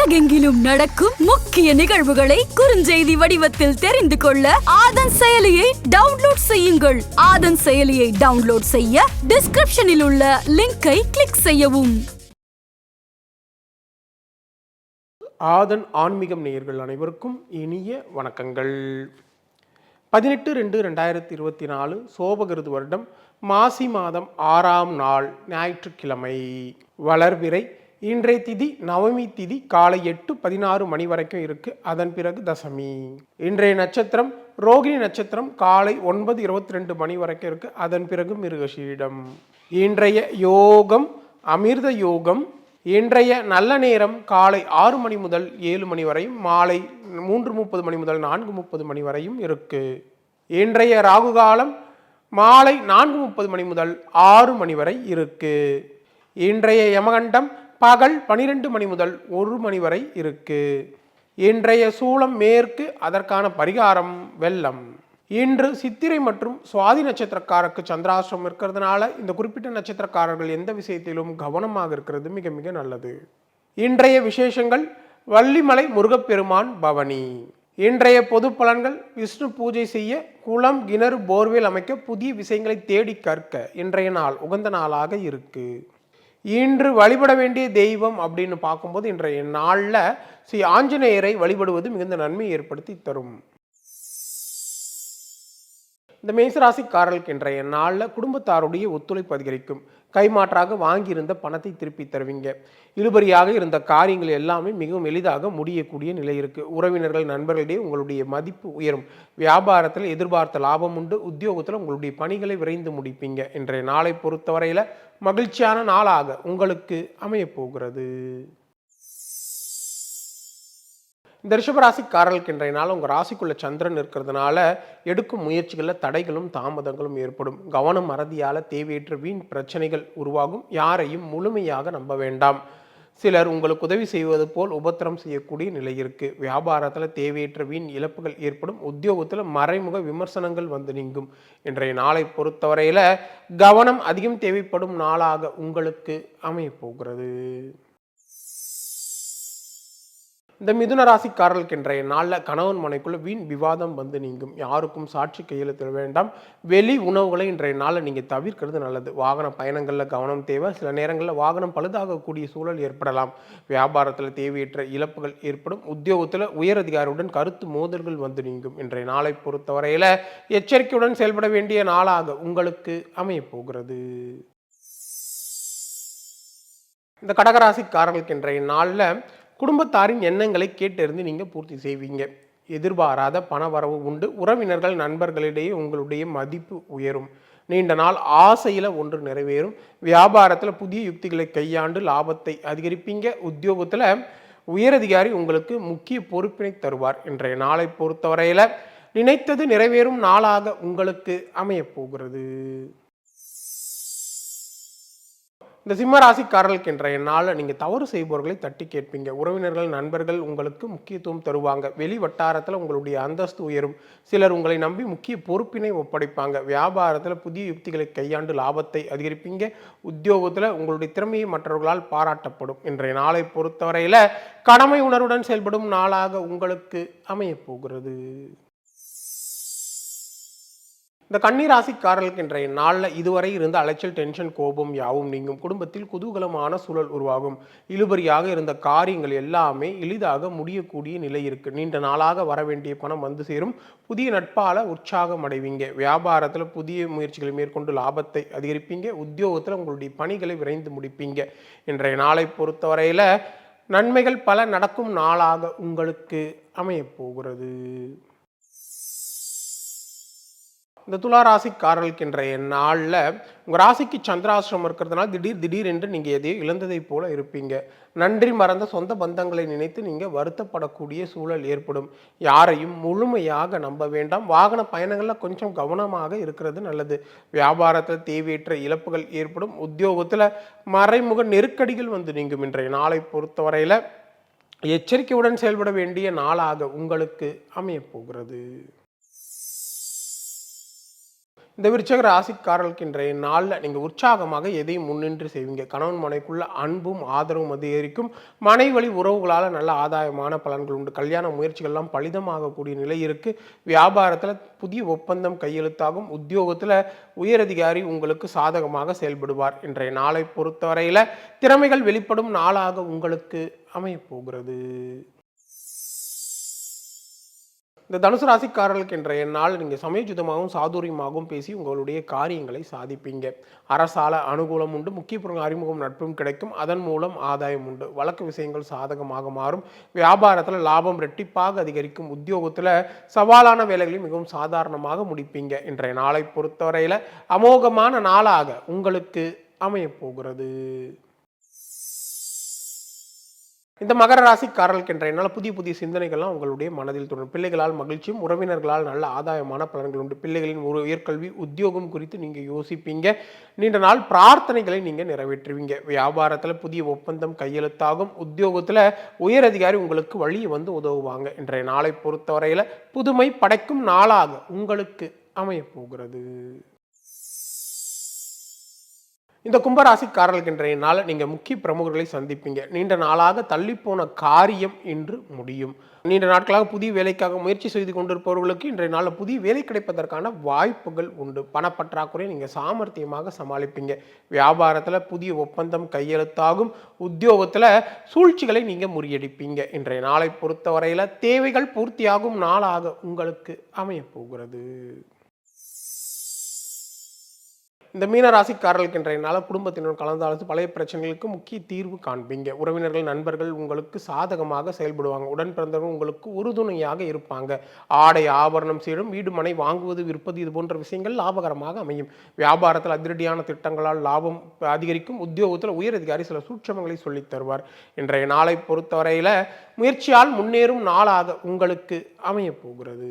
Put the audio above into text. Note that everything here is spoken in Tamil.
உலகெங்கிலும் நடக்கும் முக்கிய நிகழ்வுகளை குறுஞ்செய்தி வடிவத்தில் தெரிந்து கொள்ள ஆதன் செயலியை டவுன்லோட் செய்யுங்கள். ஆதன் செயலியை டவுன்லோட் செய்ய டிஸ்கிரிப்ஷனில் உள்ள லிங்கை கிளிக் செய்யவும். ஆதன் ஆன்மீகம் நேயர்கள் அனைவருக்கும் இனிய வணக்கங்கள். பதினெட்டு ரெண்டு ரெண்டாயிரத்தி இருபத்தி நாலு சோபகிருது வருடம் மாசி மாதம் ஆறாம் நாள் ஞாயிற்றுக்கிழமை. வளர்விரை இன்றைய திதி நவமி திதி காலை எட்டு பதினாறு மணி வரைக்கும் இருக்கு. அதன் பிறகு தசமி. இன்றைய நட்சத்திரம் ரோகிணி நட்சத்திரம் காலை ஒன்பது இருபத்தி ரெண்டு மணி வரைக்கும் இருக்கு. அதன் பிறகு மிருகஷீடம் இன்றைய யோகம் அமிர்த யோகம். இன்றைய நல்ல நேரம் காலை ஆறு மணி முதல் ஏழு மணி வரையும் மாலை மூன்று முப்பது மணி முதல் நான்கு முப்பது மணி வரையும் இருக்கு. இன்றைய ராகு காலம் மாலை நான்கு முப்பது மணி முதல் ஆறு மணி வரை இருக்கு. இன்றைய யமகண்டம் பகல் பனிரெண்டு மணி முதல் ஒரு மணி வரை இருக்கு. இன்றைய சூளம் மேற்கு அதற்கான பரிகாரம் வெள்ளம். இன்று சித்திரை மற்றும் சுவாதி நட்சத்திரக்காரருக்கு சந்திராசிரம் இருக்கிறதுனால இந்த குறிப்பிட்ட நட்சத்திரக்காரர்கள் எந்த விஷயத்திலும் கவனமாக இருக்கிறது மிக மிக நல்லது. இன்றைய விசேஷங்கள் வள்ளிமலை முருகப்பெருமான் பவனி. இன்றைய பொது பலன்கள் விஷ்ணு பூஜை செய்ய குளம் கிணறு போர்வேல் அமைக்க புதிய விஷயங்களை தேடி கற்க இன்றைய நாள் உகந்த நாளாக இருக்குது இன்று வழிபட வேண்டிய தெய்வம் அப்படின்னு பார்க்கும்போது இன்றைய நாளில் ஸ்ரீ ஆஞ்சநேயரை வழிபடுவது மிகுந்த நன்மை ஏற்படுத்தி தரும். இந்த மேசராசிக்காரர்களுக்கு இன்றைய நாளில் குடும்பத்தாருடைய ஒத்துழைப்பு அதிகரிக்கும். கைமாற்றாக வாங்கியிருந்த பணத்தை திருப்பி தருவீங்க. இழுபறியாக இருந்த காரியங்கள் எல்லாமே மிகவும் எளிதாக முடியக்கூடிய நிலை இருக்குது உறவினர்கள் நண்பர்களிடையே உங்களுடைய மதிப்பு உயரும். வியாபாரத்தில் எதிர்பார்த்த லாபம் உண்டு. உத்தியோகத்தில் உங்களுடைய பணிகளை விரைந்து முடிப்பீங்க. இன்றைய நாளை பொறுத்தவரையில் மகிழ்ச்சியான நாளாக உங்களுக்கு அமையப்போகிறது. இந்த ரிஷபராசிக்காரர்களுக்கு இன்றைய நாள் உங்கள் ராசிக்குள்ள சந்திரன் இருக்கிறதுனால எடுக்கும் முயற்சிகளில் தடைகளும் தாமதங்களும் ஏற்படும். கவனம் மறதியால் தேவையற்ற வீண் பிரச்சனைகள் உருவாகும். யாரையும் முழுமையாக நம்ப வேண்டாம். சிலர் உங்களுக்கு உதவி செய்வது போல் உபத்திரம் செய்யக்கூடிய நிலை இருக்குது வியாபாரத்தில் தேவையற்ற வீண் இழப்புகள் ஏற்படும். உத்தியோகத்தில் மறைமுக விமர்சனங்கள் வந்து நீங்கும். இன்றைய நாளை பொறுத்தவரையில் கவனம் அதிகம் தேவைப்படும் நாளாக உங்களுக்கு அமையப் போகிறது. இந்த மிதுன ராசிக்காரர்களுக்கு இன்றைய நாளில் கணவன் மனைக்குள்ள வீண் விவாதம் வந்து நீங்கும். யாருக்கும் சாட்சி கையெழுத்திட வேண்டாம். வெளி உணவுகளை இன்றைய நாளில் நீங்கள் தவிர்க்கிறது நல்லது. வாகன பயணங்களில் கவனம் தேவை. சில நேரங்களில் வாகனம் பழுதாகக்கூடிய சூழல் ஏற்படலாம். வியாபாரத்தில் தேவையற்ற இழப்புகள் ஏற்படும். உத்தியோகத்தில் உயரதிகாரியுடன் கருத்து மோதல்கள் வந்து நீங்கும். இன்றைய நாளை பொறுத்தவரையில் எச்சரிக்கையுடன் செயல்பட வேண்டிய நாளாக உங்களுக்கு அமையப்போகிறது இந்த கடகராசிக்காரர்களுக்கு இன்றைய நாளில் குடும்பத்தாரின் எண்ணங்களை கேட்டறிந்து நீங்கள் பூர்த்தி செய்வீங்க. எதிர்பாராத பண வரவு உண்டு. உறவினர்கள் நண்பர்களிடையே உங்களுடைய மதிப்பு உயரும். நீண்ட நாள் ஆசையில் ஒன்று நிறைவேறும். வியாபாரத்தில் புதிய யுக்திகளை கையாண்டு லாபத்தை அதிகரிப்பீங்க. உத்தியோகத்தில் உயரதிகாரி உங்களுக்கு முக்கிய பொறுப்பினை தருவார். இன்றைய நாளை பொறுத்தவரையில் நினைத்தது நிறைவேறும் நாளாக உங்களுக்கு அமையப் போகிறது. இந்த சிம்ம ராசிக்காரர்களுக்கு இன்றைய நாளில் நீங்கள் தவறு செய்பவர்களை தட்டி கேட்பீங்க. உறவினர்கள் நண்பர்கள் உங்களுக்கு முக்கியத்துவம் தருவாங்க. வெளி வட்டாரத்தில் உங்களுடைய அந்தஸ்து உயரும். சிலர் உங்களை நம்பி முக்கிய பொறுப்பினை ஒப்படைப்பாங்க. வியாபாரத்தில் புதிய யுக்திகளை கையாண்டு லாபத்தை அதிகரிப்பீங்க. உத்தியோகத்தில் உங்களுடைய திறமையை மற்றவர்களால் பாராட்டப்படும். இன்றைய நாளை பொறுத்தவரையில் கடமை உணர்வுடன் செயல்படும் நாளாக உங்களுக்கு அமையப் போகிறது. இந்த கன்னிராசிக்காரர்களுக்கு இன்றைய நாளில் இதுவரை இருந்த அலைச்சல் டென்ஷன் கோபம் யாவும் நீங்கும். குடும்பத்தில் குதூகலமான சூழல் உருவாகும். இழுபறியாக இருந்த காரியங்கள் எல்லாமே எளிதாக முடியக்கூடிய நிலை இருக்கு. நீண்ட நாளாக வர வேண்டிய பணம் வந்து சேரும். புதிய நட்பால உற்சாகம் அடைவீங்க. வியாபாரத்தில் புதிய முயற்சிகளை மேற்கொண்டு லாபத்தை அதிகரிப்பீங்க. உத்தியோகத்தில் உங்களுடைய பணிகளை விரைந்து முடிப்பீங்க. இன்றைய நாளை பொறுத்தவரையில் நன்மைகள் பல நடக்கும் நாளாக உங்களுக்கு அமையப் போகிறது. இந்த துலா ராசிக்காரர்களுக்கு இன்றைய நாளில் உங்கள் ராசிக்கு சந்திராசிரமம் இருக்கிறதுனால திடீர் திடீர் என்று நீங்கள் எதையோ இழந்ததைப் போல இருப்பீங்க. நன்றி மறந்த சொந்த பந்தங்களை நினைத்து நீங்கள் வருத்தப்படக்கூடிய சூழல் ஏற்படும். யாரையும் முழுமையாக நம்ப வேண்டாம். வாகன பயணங்களில் கொஞ்சம் கவனமாக இருக்கிறது நல்லது. வியாபாரத்தில் தேவையற்ற இழப்புகள் ஏற்படும். உத்தியோகத்தில் மறைமுக நெருக்கடிகள் வந்து நீங்கும். இன்றைய நாளை பொறுத்தவரையில் எச்சரிக்கையுடன் செயல்பட வேண்டிய நாளாக உங்களுக்கு அமையப் போகிறது. இந்த விருச்சக ராசிக்காரர்களுக்கு இன்றைய நாளில் நீங்கள் உற்சாகமாக எதையும் முன்னின்று செய்வீங்க. கணவன் மனைக்குள்ள அன்பும் ஆதரவும் அதிகரிக்கும். மனைவழி உறவுகளால் நல்ல ஆதாயமான பலன்கள் உண்டு. கல்யாண முயற்சிகள்லாம் பலிதமாகக்கூடிய நிலை இருக்குது வியாபாரத்தில் புதிய ஒப்பந்தம் கையெழுத்தாகும். உத்தியோகத்தில் உயரதிகாரி உங்களுக்கு சாதகமாக செயல்படுவார். இன்றைய நாளை பொறுத்தவரையில் திறமைகள் வெளிப்படும் நாளாக உங்களுக்கு அமையப் போகிறது இந்த தனுசு ராசிக்காரர்களுக்கு இன்றைய நாள் நீங்கள் சமயோஜிதமாகவும் சாதுரியமாகவும் பேசி உங்களுடைய காரியங்களை சாதிப்பீங்க. அரசால அனுகூலம் உண்டு முக்கிய பொருள் அறிமுகம் நட்பும் கிடைக்கும். அதன் மூலம் ஆதாயம் உண்டு. வழக்கு விஷயங்கள் சாதகமாக மாறும். வியாபாரத்தில் லாபம் ரெட்டிப்பாக அதிகரிக்கும். உத்தியோகத்தில் சவாலான வேலைகளையும் மிகவும் சாதாரணமாக முடிப்பீங்க. இன்றைய நாளை பொறுத்தவரையில் அமோகமான நாளாக உங்களுக்கு அமையப் போகிறது. இந்த மகர ராசிக்காரர்களுக்கு என்ற என்னால் புதிய புதிய சிந்தனைகள்லாம் உங்களுடைய மனதில் தோன்றும். பிள்ளைகளால் மகிழ்ச்சியும் உறவினர்களால் நல்ல ஆதாயமான பலன்கள் உண்டு. பிள்ளைகளின் ஒரு உயர்கல்வி உத்தியோகம் குறித்து நீங்கள் யோசிப்பீங்க. நீண்ட நாள் பிரார்த்தனைகளை நீங்கள் நிறைவேற்றுவீங்க. வியாபாரத்தில் புதிய ஒப்பந்தம் கையெழுத்தாகும். உத்தியோகத்தில் உயர் அதிகாரி உங்களுக்கு வழி வந்து உதவுவாங்க இன்றைய நாளை பொறுத்தவரையில் புதுமை படைக்கும் நாளாக உங்களுக்கு அமையப் போகிறது. இந்த கும்பராசிக்காரர்களுக்கு இன்றைய நாள் நீங்கள் முக்கிய பிரமுகர்களை சந்திப்பீங்க. நீண்ட நாளாக தள்ளிப்போன காரியம் இன்று முடியும். நீண்ட நாட்களாக புதிய வேலைக்காக முயற்சி செய்து கொண்டிருப்பவர்களுக்கு இன்றைய நாளில் புதிய வேலை கிடைப்பதற்கான வாய்ப்புகள் உண்டு. பணப்பற்றாக்குறை நீங்கள் சாமர்த்தியமாக சமாளிப்பீங்க. வியாபாரத்தில் புதிய ஒப்பந்தம் கையெழுத்தாகும். உத்தியோகத்தில் சூழ்ச்சிகளை நீங்கள் முறியடிப்பீங்க. இன்றைய நாளை பொறுத்தவரையில் தேவைகள் பூர்த்தியாகும் நாளாக உங்களுக்கு அமையப் போகிறது இந்த மீனராசிக்காரர்களுக்கு இன்றைய நாள் குடும்பத்தினர் கலந்தாலோசி பழைய பிரச்சனைகளுக்கு முக்கிய தீர்வு காண்பீங்க. உறவினர்கள் நண்பர்கள் உங்களுக்கு சாதகமாக செயல்படுவாங்க. உடன் பிறந்தவர்கள் உங்களுக்கு உறுதுணையாக இருப்பாங்க. ஆடை ஆபரணம் சேரும் வீடு மனை வாங்குவது விற்பது இது போன்ற விஷயங்கள் லாபகரமாக அமையும். வியாபாரத்தில் அதிரடியான திட்டங்களால் லாபம் அதிகரிக்கும். உத்தியோகத்தில் உயரதிகாரி சில சூட்சமங்களை சொல்லித் தருவார். இன்றைய நாளை பொறுத்தவரையில் முயற்சியால் முன்னேறும் நாளாக உங்களுக்கு அமையப் போகிறது.